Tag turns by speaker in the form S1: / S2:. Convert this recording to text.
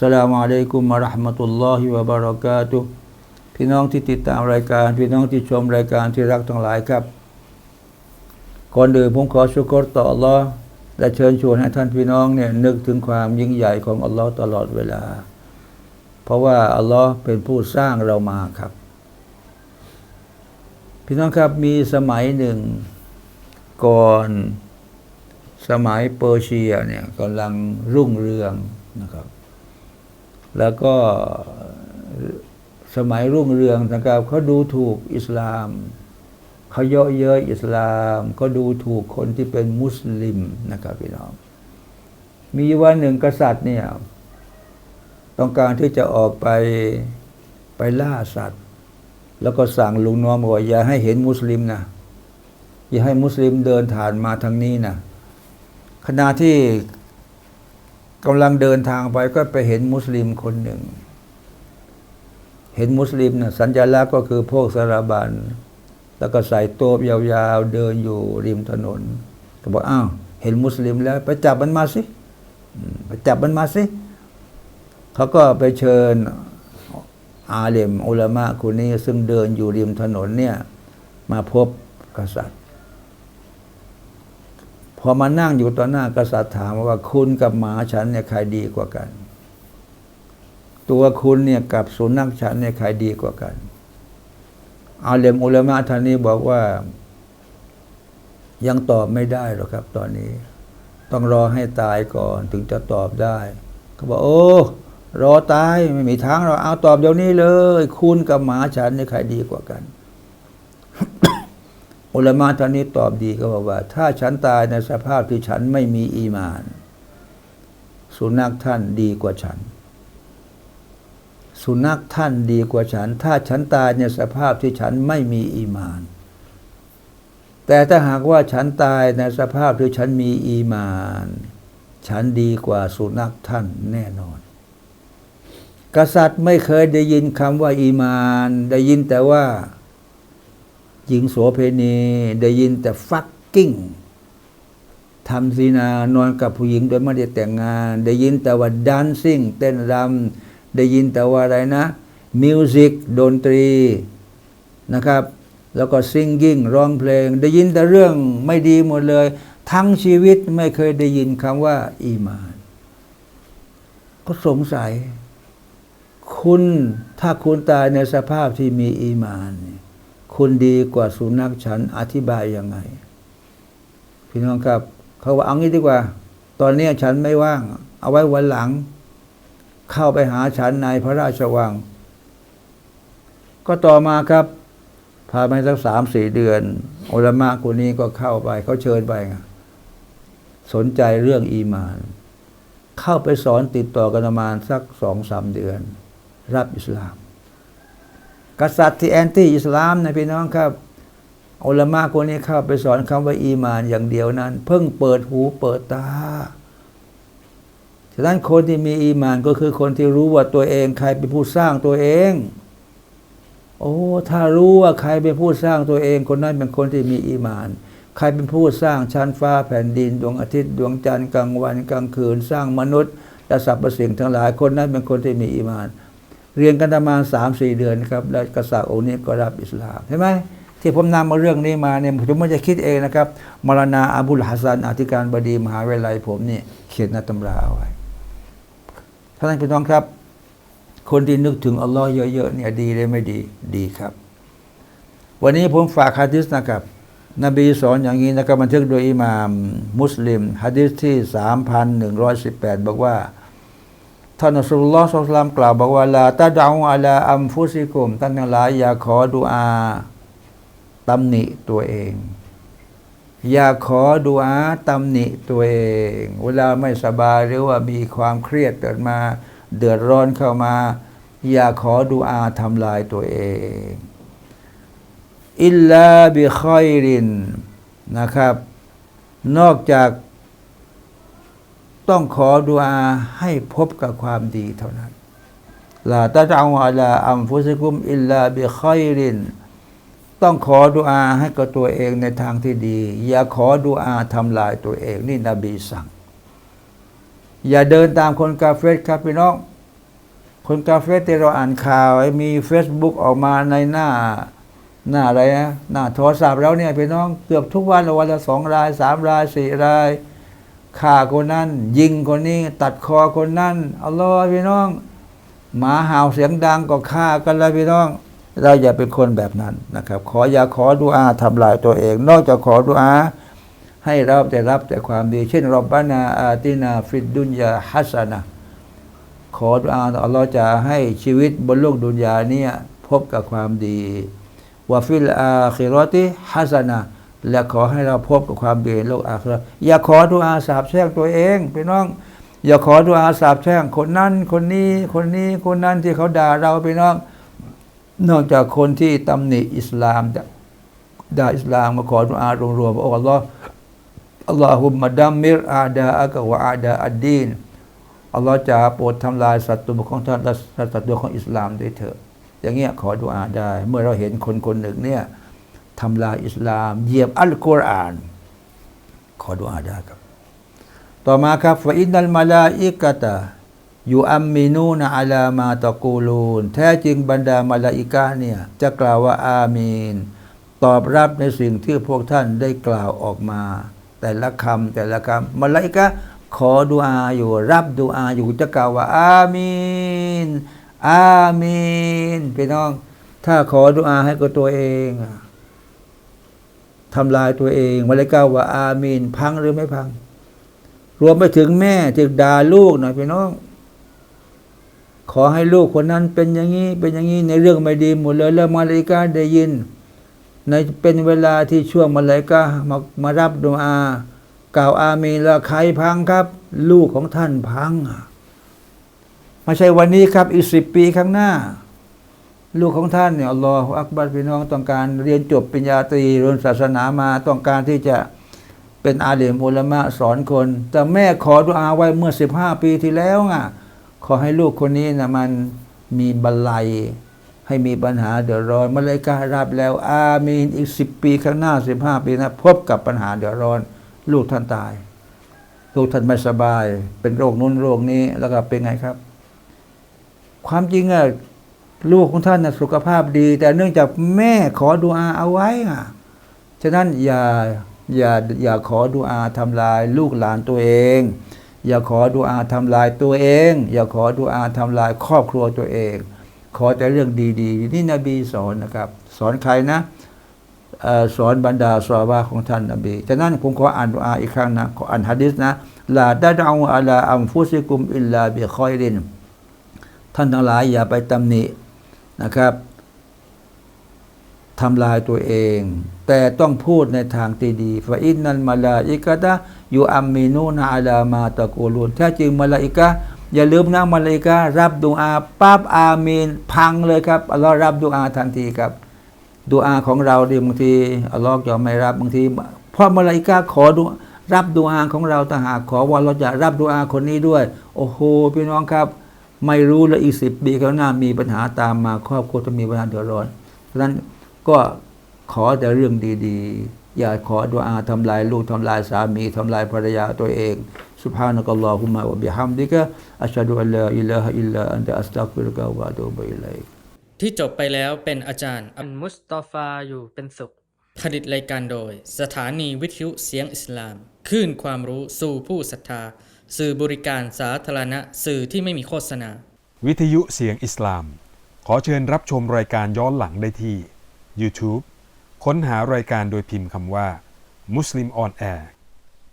S1: สลามอะลัยกุมมะราะห์มะตุลลอฮิวะบะเราะกาตุพี่น้องที่ติดตามรายการ พี่น้องที่ชมรายการที่รักทั้งหลายครับ ก่อนอื่นผมขอชุกรต่ออัลลอฮ์และเชิญชวนให้ท่านพี่น้องเนี่ยนึกถึงความยิ่งใหญ่ของอัลลอฮ์ตลอดเวลา เพราะว่าอัลลอฮ์เป็นผู้สร้างเรามาครับ พี่น้องครับมีสมัยหนึ่งก่อนสมัยเปอร์เซียเนี่ยกำลังรุ่งเรืองนะครับ แล้วก็สมัยรุ่งเรืองนะครับเขาดูถูกอิสลามเขาเยาะเย้ยอิสลามก็ดูถูกคนที่เป็นมุสลิมนะครับพี่น้อง มีวันหนึ่งกษัตริย์เนี่ยต้องการที่จะออกไปไปล่าสัตว์ แล้วก็สั่งลุงน้อมว่าอย่าให้เห็นมุสลิมนะอย่าให้มุสลิมเดินผ่านมาทางนี้นะขณะที่ กำลังเดินทางไปก็ไปเห็นมุสลิมคนหนึ่ง เห็นมุสลิมนะสัญลักษณ์ก็คือพวกสารบันแล้วก็ใส่โต๊บยาวๆ เดินอยู่ริมถนน ก็บอกอ้าวเห็นมุสลิมแล้ว ไปจับมันมาสิไปจับมันมาสิเขาก็ไปเชิญอาเลมอุลามะคนนี้ซึ่งเดินอยู่ริมถนนเนี่ย มาพบกษัตริย์ พอมานั่งอยู่ต่อหน้ากษัตริย์ถามว่าคุณกับหมาฉันเนี่ยใครดีกว่ากัน ตัวคุณเนี่ยกับสุนัขฉันเนี่ยใครดีกว่ากันอาเลมอุลามะท่านนี้บอกว่า ยังตอบไม่ได้หรอกครับ ตอนนี้ ต้องรอให้ตายก่อนถึงจะตอบได้เขาบอกโอ้รอตายไม่มีทางเราเอาตอบเดี๋ยวนี้เลย คุณกับหมาฉันเนี่ยใครดีกว่ากัน อุลามะท่านนี้ตอบดีก็บอกว่า ถ้าฉันตายในสภาพที่ฉันไม่มีอีมาน สุนัขท่านดีกว่าฉัน สุนัขท่านดีกว่าฉัน ถ้าฉันตายในสภาพที่ฉันไม่มีอีมาน แต่ถ้าหากว่าฉันตายในสภาพที่ฉันมีอีมาน ฉันดีกว่าสุนัขท่านแน่นอน กษัตริย์ไม่เคยได้ยินคำว่าอีมาน ได้ยินแต่ว่า หญิงโสเพณีได้ยินแต่ฟักกิ้งทำซีนานอนกับผู้หญิงโดยไม่ได้แต่งงาน ได้ยินแต่ว่าดันซิ่งเต้นรำได้ยินแต่ว่าอะไรนะมิวสิกดนตรีนะครับ แล้วก็ซิงกิ้งร้องเพลง ได้ยินแต่เรื่องไม่ดีหมดเลย ทั้งชีวิตไม่เคยได้ยินคำว่า อีมาน ก็สงสัย คุณถ้าคุณตายในสภาพที่มีอีมานเนี่ย คุณดีกว่าสุนัขฉันอธิบายยังไง พี่น้องครับ เขาว่าเอางี้ดีกว่า ตอนนี้ฉันไม่ว่าง เอาไว้วันหลัง เข้าไปหาฉันในพระราชวัง ก็ต่อมาครับพานไปสักสามสี่เดือนอุลมะคนนี้ก็เข้าไป เขาเชิญไป สนใจเรื่องอีมาน เข้าไปสอนติดต่อกันประมาณสักสองสามเดือน รับอิสลาม กษัตริย์ที่แอนตี้อิสลามนะพี่น้องครับอุลมะคนนี้เข้าไปสอนคำว่าอีมานอย่างเดียวนั้น เพิ่งเปิดหูเปิดตาฉะนั้นคนที่มีอีมานก็คือคนที่รู้ว่าตัวเอง ใครเป็นผู้สร้างตัวเอง โอ้ถ้ารู้ว่าใครเป็นผู้สร้างตัวเอง คนนั้นเป็นคนที่มีอีมาน ใครเป็นผู้สร้างชั้นฟ้าแผ่นดิน ดวงอาทิตย์ดวงจันทร์กลางวันกลางคืน สร้างมนุษย์และสรรพสิ่งทั้งหลายคนนั้นเป็นคนที่มีอีมาน เรียนกันประมาณสามสี่เดือนครับแล้วกษัตริย์องค์นี้ก็รับอิสลามใช่ไหมที่ผมนำมาเรื่องนี้มาเนี่ยผมไม่ได้คิดเองนะครับมรณาอาบุลฮัสซันอธิการบดีมหาวิทยาลัยผมเนี่ยเขียนในตำราเอาไว้ท่านพี่น้องครับ คนที่นึกถึงอัลลอฮ์เยอะๆเนี่ยดีเลยไม่ดีดีครับ วันนี้ผมฝากฮะดิษนะครับนบีสอนอย่างนี้นะครับบันทึกโดยอิหม่ามมุสลิมฮะดิษที่ 3,118 บอกว่า ท่านอัสุลลอฮ์สุลตามกล่าวบอกว่าลาตาดาวอาลาอัมฟุซิกุมท่านทั้งหลายอย่าขอดุอาตำหนิตัวเอง อย่าขอดุอาตำหนิตัวเอง เวลาไม่สบายหรือว่ามีความเครียดเกิดมา เดือดร้อนเข้ามา อย่าขอดุอาทำลายตัวเองอิลลาบิคอยรินนะครับ นอกจาก ต้องขอดุอาให้พบกับความดีเท่านั้นลาตะเอาอาลาอัมฟุซิกุมอิลลาบิคอยริน ต้องขอดุอาให้กับตัวเองในทางที่ดี อย่าขอดุอาทำลายตัวเอง นี่นบีสั่ง อย่าเดินตามคนกาเฟรครับพี่น้อง คนกาเฟสที่เราอ่านข่าวมี Facebook ออกมาในหน้าหน้าอะไรนะหน้าโทรศัพท์แล้วเนี่ยพี่น้องเกือบทุกวันวันละสองรายสามรายสี่ราย ฆ่าคนนั้น ยิงคนนี้ ตัดคอคนนั้นอัลลอฮ์พี่น้อง หมาเห่าเสียงดังก็ฆ่ากันแล้วพี่น้อง เราอย่าเป็นคนแบบนั้นนะครับ ขออย่าขอดุอาทำลายตัวเอง นอกจากขอดุอาให้เราแต่รับแต่ความดี เช่นรบบานาอาตินาฟิดดุนยาฮัสนะขอดุอาอัลลอฮ์จะให้ชีวิตบนโลกดุนยาเนี่ยพบกับความดีวาฟิลอาคิรอติฮัสนะ และขอให้เราพบกับความดีในโลกอาคราะอย่าขอดุอาสาบแช่งตัวเองพี่น้อง อย่าขอดุอาสาบแช่งคนนั้นคนนี้คนนี้คนนั้นที่เขาด่าเราพี่น้อง นอกจากคนที่ตำหนิอิสลามด่าอิสลามมาขอดุอารวมๆว่าโอ้อัลลอฮ์อัลลอฮุมมะดัมมิรอาดาอักวะอาดาอัดดีนอัลลอฮ์จะโปรดทำลายศัตรูของท่านและศัตรูของอิสลามด้วยเถอะอย่างเงี้ยขอดุอาได้ เมื่อเราเห็นคนคนหนึ่งเนี่ย ทำลายอิสลามเหยียบอัลกุรอาน ขอดุอาได้ครับ ต่อมาครับฟาอินนัลมาลาอิกะตะยูอัมมินูนอาลามาตะกูลูน แท้จริงบรรดามาลาอิกะเนี่ย จะกล่าวว่าอามีน ตอบรับในสิ่งที่พวกท่านได้กล่าวออกมา แต่ละคำแต่ละคำมาลาอิกะขอดุอาอยู่ รับดุอาอยู่จะกล่าวว่า อามีน อามีนพี่น้อง ถ้าขอดุอาให้กับตัวเองอะ ทำลายตัวเองมาเลกะว่าอามีน พังหรือไม่พัง รวมไปถึงแม่ที่ด่าลูกหน่อยพี่น้อง ขอให้ลูกคนนั้นเป็นอย่างนี้ เป็นอย่างนี้ในเรื่องไม่ดีหมดเลยแล้วมาเลกาได้ยิน ในเป็นเวลาที่ช่วงมาเลกามามารับดุอากล่าวอามีนแล้วใครพังครับ ลูกของท่านพังไม่ใช่วันนี้ครับ อีกสิบปีข้างหน้า ลูกของท่านเนี่ยอัลลอฮฺอักบัรพี่น้องต้องการเรียนจบปริญญาตรีเรียนศาสนามาต้องการที่จะเป็นอาเลมอุลมะสอนคน แต่แม่ขอดุอาไว้เมื่อสิบห้าปีที่แล้วอะขอให้ลูกคนนี้นะมันมีบัลลัย ให้มีปัญหาเดือดร้อนมาเลยการับแล้ว อามีนอีกสิบปีข้างหน้าสิบห้าปีนะพบกับปัญหาเดือดร้อน ลูกท่านตาย ลูกท่านไม่สบาย เป็นโรคนู้นโรคนี้แล้วก็เป็นไงครับ ความจริงอะ ลูกของท่านนะสุขภาพดี แต่เนื่องจากแม่ขอดุอาเอาไว้อะฉะนั้นอย่าอย่าอย่าขอดุอาทำลายลูกหลานตัวเอง อย่าขอดุอาทำลายตัวเอง อย่าขอดุอาทำลายครอบครัวตัวเอง ขอแต่เรื่องดีๆ นี่นบีสอนนะครับ สอนใครนะสอนบรรดาสวาบาของท่านนบีฉะนั้นผมขออ่านดุอาอีกครั้งนะขออ่านฮะดิษนะลาดะดเอาอาลาอัมฟุซิกุมอิลลาบิคอยรินท่านทั้งหลายอย่าไปตำหนิ นะครับทำลายตัวเอง แต่ต้องพูดในทางที่ดีฟาอินนัลมาลาอิกะตะยูอัมมินูนอาลามาตะกูลูนแท้จริงมาลาอิกะอย่าลืมนะมาลาอิกะรับดุอาปั๊บอามีนพังเลยครับอัลลอฮ์รับดุอาทันทีครับดุอาของเราดิบางทีอัลลอฮ์จะไม่รับบางทีเพราะมาลาอิกะขอดุรับดุอาของเราแต่หากขอว่าเราจะรับดุอาคนนี้ด้วย โอ้โหพี่น้องครับ ไม่รู้แล้วอีกสิบปีข้างหน้ามีปัญหาตามมาครอบครัวจะมีปัญหาเดือดร้อนเพราะฉะนั้นก็ขอแต่เรื่องดีๆ อย่าขอดุอาทำลายลูกทำลายสามีทำลายภรรยาตัวเอง سبحانك اللهم وبحمدك أشهد أن لا إله إلا أنت أستغفرك وأتوب إليك
S2: ที่จบไปแล้วเป็นอาจารย์
S3: อันมุสตอฟาอยู่เป็นสุข
S2: ผลิตรายการโดย สถานีวิทยุเสียงอิสลามคลื่นความรู้สู่ผู้ศรัทธา สื่อบริการสาธารณะ สื่อที่ไม่มีโฆษณา
S4: วิทยุเสียงอิสลาม ขอเชิญรับชมรายการย้อนหลังได้ที่ YouTube ค้นหารายการโดยพิมพ์คำว่า Muslim on Air